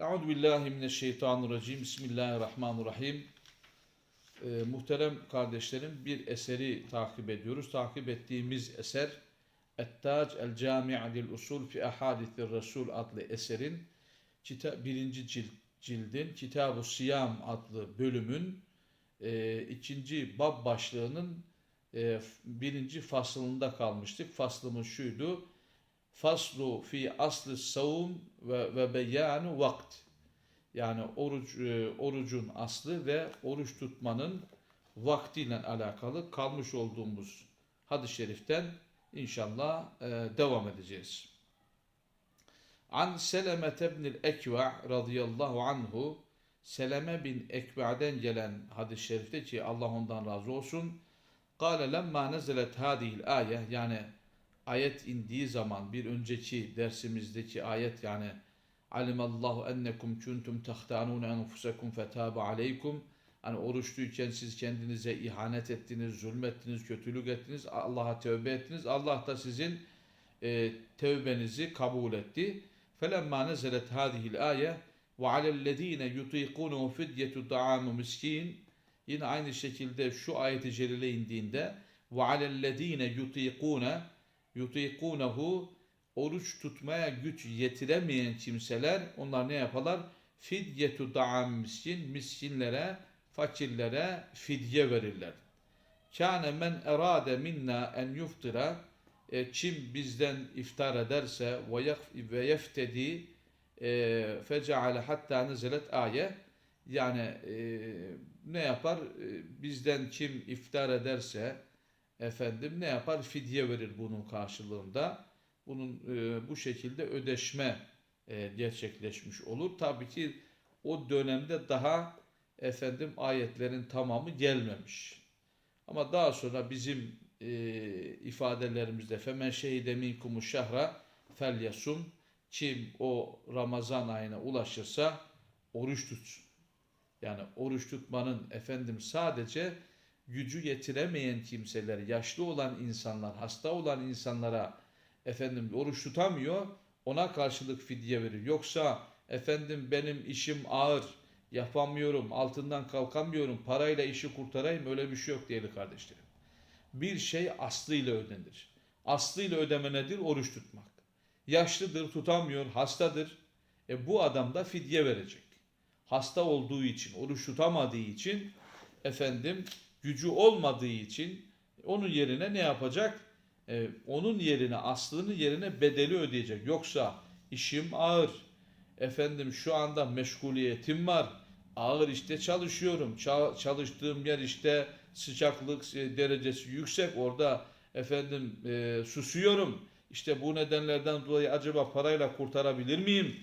Euzu billahi mineşşeytanirracim. Bismillahirrahmanirrahim. Ee, muhterem kardeşlerim bir eseri takip ediyoruz. Takip ettiğimiz eser Et-Tac el-Cami' lil Usul fi Ahadithir Resul adlı eserin kita birinci cilt, cildin Kitab-ı Siyam adlı bölümün e, ikinci bab başlığının e, birinci faslında kalmıştık. Faslımız şuydu. Faslu fi aslı savun ve, ve beyanu vakt. Yani oruç e, orucun aslı ve oruç tutmanın vaktiyle alakalı kalmış olduğumuz hadis-i şeriften inşallah e, devam edeceğiz. An Seleme ibnil Ekva radıyallahu anhu Seleme bin Ekva'den gelen hadis-i şerifte ki Allah ondan razı olsun. Kale lemma nezelet hadihil ayet yani ayet indiği zaman bir önceki dersimizdeki ayet yani alimallahu ennekum kuntum tahtanun enfusakum fetaba aleykum hani oruçluyken siz kendinize ihanet ettiniz, zulmettiniz, kötülük ettiniz, Allah'a tövbe ettiniz. Allah da sizin e, tövbenizi kabul etti. Felemma nezelet hadihil ayet ve alellezine yutiqunuhu fidyetu ta'amu miskin yine aynı şekilde şu ayeti celile indiğinde ve alellezine yutiqune yutikunehu oruç tutmaya güç yetiremeyen kimseler onlar ne yaparlar? Fidyetu da'am miskin miskinlere, fakirlere fidye verirler. Kâne men erade minna en yuftira e, kim bizden iftar ederse ve yef- ve yeftedi e, feceale hatta nezelet ayet yani e, ne yapar? E, bizden kim iftar ederse efendim ne yapar? Fidye verir bunun karşılığında. Bunun e, bu şekilde ödeşme e, gerçekleşmiş olur. Tabii ki o dönemde daha efendim ayetlerin tamamı gelmemiş. Ama daha sonra bizim e, ifadelerimizde femen şehide minkumu şehra felyasum kim o Ramazan ayına ulaşırsa oruç tutsun. Yani oruç tutmanın efendim sadece gücü yetiremeyen kimseler, yaşlı olan insanlar, hasta olan insanlara efendim oruç tutamıyor, ona karşılık fidye verir. Yoksa efendim benim işim ağır, yapamıyorum, altından kalkamıyorum, parayla işi kurtarayım öyle bir şey yok değerli kardeşlerim. Bir şey aslıyla ödenir. Aslıyla ödeme nedir? Oruç tutmak. Yaşlıdır, tutamıyor, hastadır. E bu adam da fidye verecek. Hasta olduğu için, oruç tutamadığı için efendim gücü olmadığı için onun yerine ne yapacak? Ee, onun yerine aslının yerine bedeli ödeyecek. Yoksa işim ağır. Efendim şu anda meşguliyetim var. Ağır işte çalışıyorum. Ça- çalıştığım yer işte sıcaklık e, derecesi yüksek. Orada efendim e, susuyorum. İşte bu nedenlerden dolayı acaba parayla kurtarabilir miyim?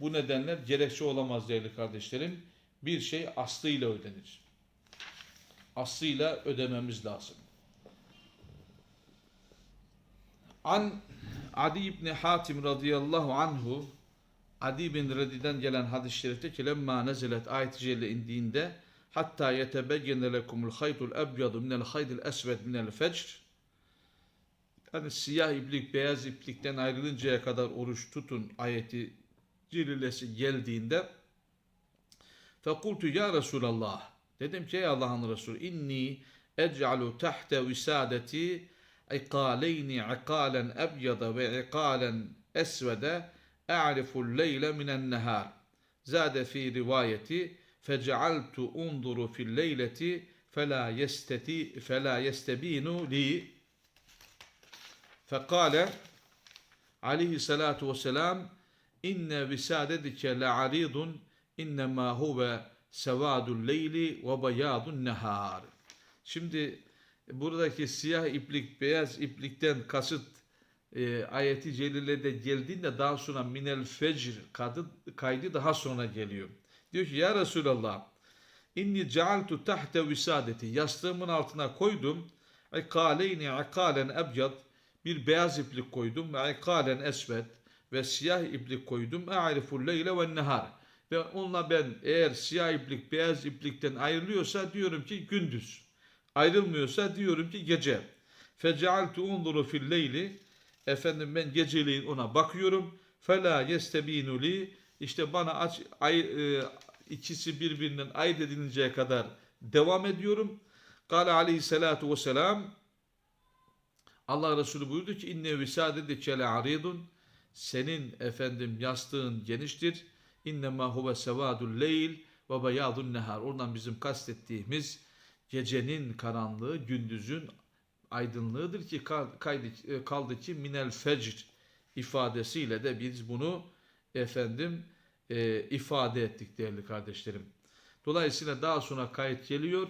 Bu nedenler gerekçe olamaz değerli kardeşlerim. Bir şey aslıyla ödenir aslıyla ödememiz lazım. An Adi İbni Hatim radıyallahu anhu Adi bin Redi'den gelen hadis-i şerifte ki lemma nezelet ayet-i celle indiğinde hatta yetebeyyene lekumul haytul ebyadu minel haydil esved minel fecr yani siyah iplik beyaz iplikten ayrılıncaya kadar oruç tutun ayeti celilesi geldiğinde fekultu ya Resulallah Dedim ki ey Allah'ın Resulü inni ec'alu tahte visadeti iqaleyni iqalen ebyada ve iqalen esvede a'riful leyle minen nehar. Zade fi rivayeti fecealtu unduru fil leyleti fela yesteti fela yestebinu li fekale aleyhissalatu vesselam inne visadetike le'aridun innema huve sevadul leyli ve bayadun nehar. Şimdi buradaki siyah iplik, beyaz iplikten kasıt e, ayeti celilede geldiğinde daha sonra minel fecr kadı, kaydı daha sonra geliyor. Diyor ki ya Resulallah inni cealtu tahte visadeti. Yastığımın altına koydum. İkaleyni ikalen ebyad. Bir beyaz iplik koydum. Ve ikalen esved. Ve siyah iplik koydum. E'riful leyle ve nehar ve onunla ben eğer siyah iplik beyaz iplikten ayrılıyorsa diyorum ki gündüz. Ayrılmıyorsa diyorum ki gece. Fecealtu unduru fil leyli. Efendim ben geceliğin ona bakıyorum. Fela yestebinu li İşte bana aç, ay, e, ikisi birbirinden ayırt edilinceye kadar devam ediyorum. Kale aleyhissalatu vesselam Allah Resulü buyurdu ki inne visadedike le aridun senin efendim yastığın geniştir. İnnemâ huve sevâdul leyl ve beyâdun nehar. Oradan bizim kastettiğimiz gecenin karanlığı, gündüzün aydınlığıdır ki e, kaldı ki minel fecr ifadesiyle de biz bunu efendim e, ifade ettik değerli kardeşlerim. Dolayısıyla daha sonra kayıt geliyor.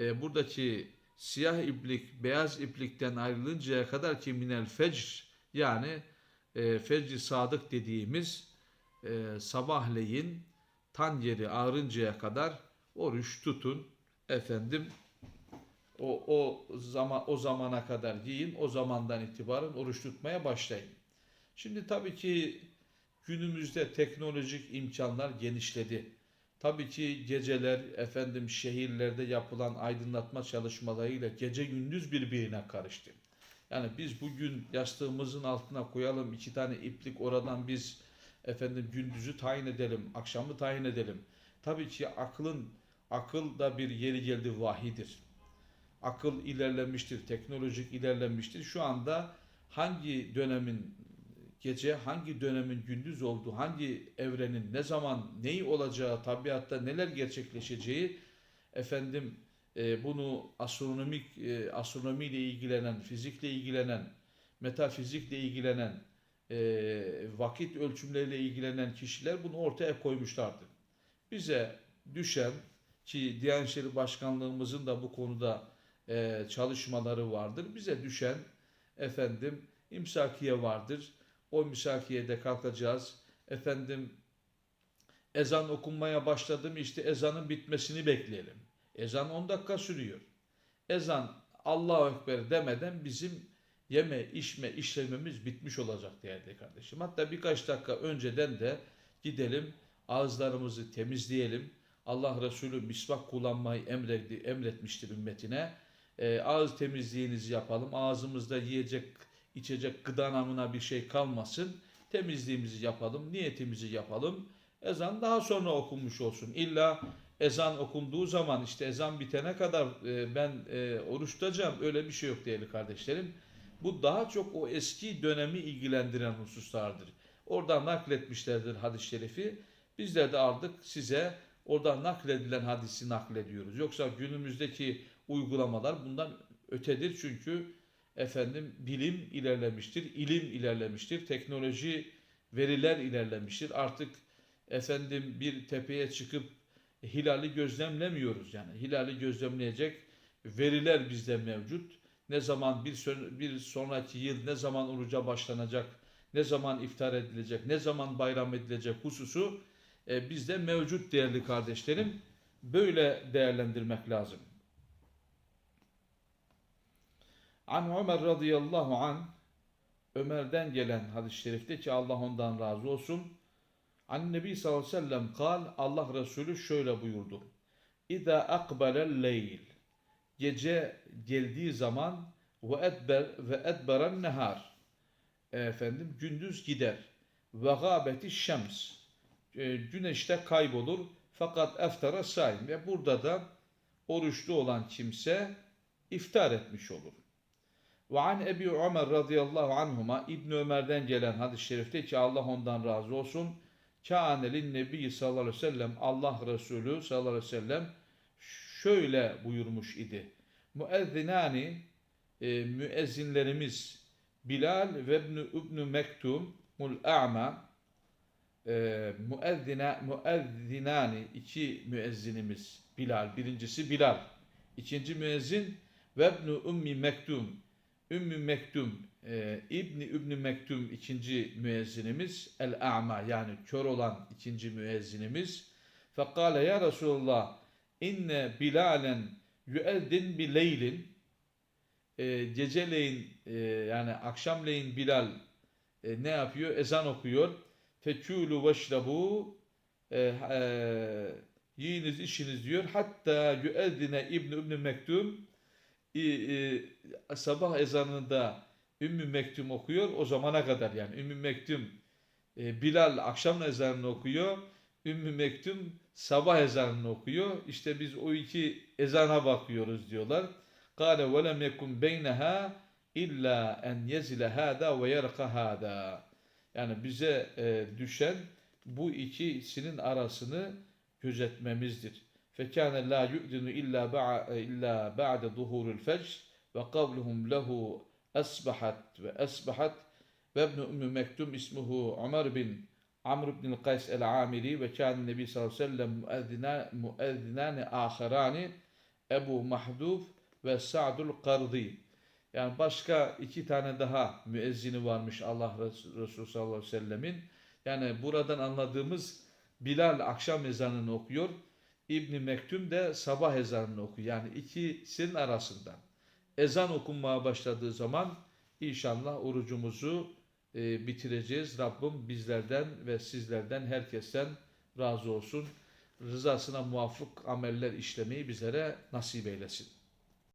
E, buradaki siyah iplik beyaz iplikten ayrılıncaya kadar ki minel fecr yani e, fecr sadık dediğimiz e, sabahleyin tan yeri ağrıncaya kadar oruç tutun efendim o, o zaman o zamana kadar yiyin o zamandan itibaren oruç tutmaya başlayın. Şimdi tabii ki günümüzde teknolojik imkanlar genişledi. Tabii ki geceler efendim şehirlerde yapılan aydınlatma çalışmalarıyla gece gündüz birbirine karıştı. Yani biz bugün yastığımızın altına koyalım iki tane iplik oradan biz efendim gündüzü tayin edelim, akşamı tayin edelim. Tabii ki aklın akıl da bir yeri geldi vahidir. Akıl ilerlemiştir, teknolojik ilerlemiştir. Şu anda hangi dönemin gece, hangi dönemin gündüz olduğu, hangi evrenin ne zaman neyi olacağı, tabiatta neler gerçekleşeceği efendim e, bunu astronomik e, astronomiyle ilgilenen, fizikle ilgilenen, metafizikle ilgilenen, e, vakit ölçümleriyle ilgilenen kişiler bunu ortaya koymuşlardı. Bize düşen ki Diyanet İşleri Başkanlığımızın da bu konuda e, çalışmaları vardır. Bize düşen efendim imsakiye vardır. O misakiyede kalkacağız. Efendim ezan okunmaya başladı mı işte ezanın bitmesini bekleyelim. Ezan 10 dakika sürüyor. Ezan Allahu Ekber demeden bizim yeme, içme, işlememiz bitmiş olacak değerli kardeşim. Hatta birkaç dakika önceden de gidelim ağızlarımızı temizleyelim. Allah Resulü misvak kullanmayı emretti, emretmiştir ümmetine. Ee, ağız temizliğinizi yapalım. Ağzımızda yiyecek, içecek gıda namına bir şey kalmasın. Temizliğimizi yapalım, niyetimizi yapalım. Ezan daha sonra okunmuş olsun. İlla ezan okunduğu zaman işte ezan bitene kadar e, ben e, oruç tutacağım öyle bir şey yok değerli kardeşlerim. Bu daha çok o eski dönemi ilgilendiren hususlardır. Oradan nakletmişlerdir hadis-i şerifi. Bizler de aldık size oradan nakledilen hadisi naklediyoruz. Yoksa günümüzdeki uygulamalar bundan ötedir çünkü efendim bilim ilerlemiştir, ilim ilerlemiştir, teknoloji, veriler ilerlemiştir. Artık efendim bir tepeye çıkıp hilali gözlemlemiyoruz yani. Hilali gözlemleyecek veriler bizde mevcut. Ne zaman bir, bir sonraki yıl ne zaman oruca başlanacak, ne zaman iftar edilecek, ne zaman bayram edilecek hususu e, bizde mevcut değerli kardeşlerim. Böyle değerlendirmek lazım. An Ömer radıyallahu an Ömer'den gelen hadis-i şerifte ki Allah ondan razı olsun. An Nebi sallallahu aleyhi ve sellem kal Allah Resulü şöyle buyurdu. İza akbelel leyl gece geldiği zaman ve edber ve edberen nehar efendim gündüz gider ve gâbeti şems e, güneşte kaybolur fakat eftara saim ve burada da oruçlu olan kimse iftar etmiş olur. Ve an Ebi Ömer radıyallahu anhuma İbn Ömer'den gelen hadis-i şerifte ki Allah ondan razı olsun. Kânelin Nebi sallallahu aleyhi ve sellem Allah Resulü sallallahu aleyhi ve sellem şöyle buyurmuş idi. Müezzinani e, müezzinlerimiz Bilal ve İbn İbn Mektum mul a'ma e, müezzina müezzinani iki müezzinimiz Bilal birincisi Bilal ikinci müezzin ve İbn Ummi Mektum Ümmü Mektum e, İbni İbni Mektum ikinci müezzinimiz el-a'ma yani kör olan ikinci müezzinimiz fekale ya Resulullah inne bilalen yüeddin bi leylin e, geceleyin e, yani akşamleyin Bilal e, ne yapıyor? Ezan okuyor. Fekûlü veşrabu e, e, yiyiniz işiniz diyor. Hatta yüeddine İbni İbni Mektum e, e, sabah ezanında Ümmü Mektum okuyor o zamana kadar yani Ümmü Mektum E, Bilal akşam ezanını okuyor. Ümmü Mektum sabah ezanını okuyor. İşte biz o iki ezana bakıyoruz diyorlar. Kale ve lem yekun beyneha illa en yezile hada ve yerka hada. Yani bize e, düşen bu ikisinin arasını gözetmemizdir. Fekâne la yu'dinu illa ba'a illa ba'de zuhurul fecr ve kavluhum lehu asbahat ve asbahat ve ibn Ümmü Mektum ismuhu Ömer bin Amr ibn Kays el-Amiri ve kâne Nebi sallallahu aleyhi ve sellem müezzina, müezzinâni âhirâni Ebu Mahduf ve Sa'dul Kardi. Yani başka iki tane daha müezzini varmış Allah Resul- Resulü sallallahu aleyhi ve sellemin. Yani buradan anladığımız Bilal akşam ezanını okuyor. İbni Mektum de sabah ezanını okuyor. Yani ikisinin arasında. Ezan okunmaya başladığı zaman inşallah orucumuzu e, bitireceğiz. Rabbim bizlerden ve sizlerden herkesten razı olsun. Rızasına muvafık ameller işlemeyi bizlere nasip eylesin.